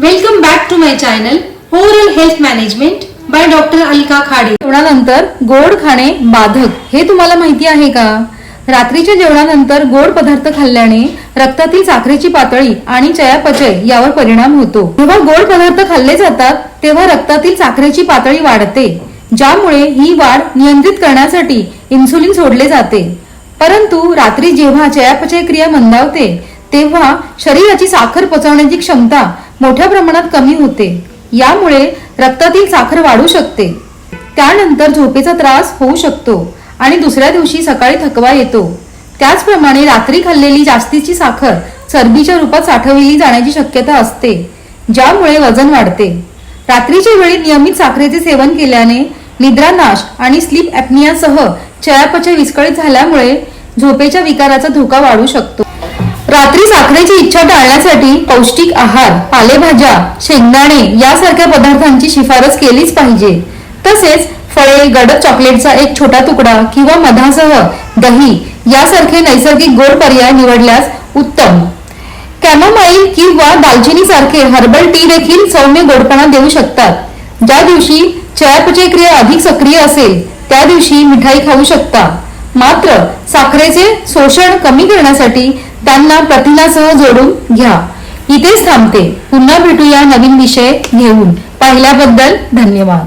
Welcome back to my channel oral health management by doctor Alka Khade जेवणानंतर गोड खाणे बाधक हे तुम्हाला माहिती आहे का? रात्रीच्या जेवणानंतर गोड पदार्थ खाल्ल्याने रक्तातील साखरेची पातळी आणि चयापचय यावर परिणाम होतो. जेव्हा गोड पदार्थ खाल्ले जातात तेव्हा रक्तातील साखरेची पातळी वाढते ज्यामुळे ही वाढ नियंत्रित करण्यासाठी इन्सुलिन सोडले जाते. परंतु रात्री जेव्हा चयापचय क्रिया मंदावते तेव्हा शरीराची साखर पचवण्याची क्षमता मोठ्या प्रमाणात कमी होते. यामुळे रक्तातील साखर वाढू शकते. त्यानंतर झोपेचा त्रास होऊ शकतो आणि दुसऱ्या दिवशी सकाळी थकवा येतो. त्याचप्रमाणे रात्री खाल्लेली जास्तीची साखर चरबीच्या रूपात साठवली जाण्याची शक्यता असते ज्यामुळे वजन वाढते. रात्रीच्या वेळी नियमित साखरेचे सेवन केल्याने निद्रानाश आणि स्लीप ॲपनियासह चयापचय विस्कळीत झाल्यामुळे झोपेच्या विकाराचा धोका वाढू शकतो. साखरेची इच्छा टाळण्यासाठी पौष्टिक आहार पालेभाज्या शेंगदाणे यासारख्या पदार्थांची शिफारस केलीच पाहिजे. तसेच फळे गडद चॉकलेटचा एक छोटा तुकडा किंवा मधासह दही यासारखे नैसर्गिक गोड पर्याय निवडल्यास उत्तम. कॅमोमाईल किंवा दालचिनी सारखे हर्बल टी देखील सौम्य गोडपणा देऊ शकतात. ज्या दिवशी चयापचय क्रिया अधिक सक्रिय असेल त्या दिवशी मिठाई खाऊ शकता. मात्र साखरेचे शोषण कमी करण्यासाठी त्यांना प्रथिनासह जोडून घ्या. इथेच थांबते. पुन्हा भेटूया नवीन विषय घेऊन. पाहिल्याबद्दल धन्यवाद.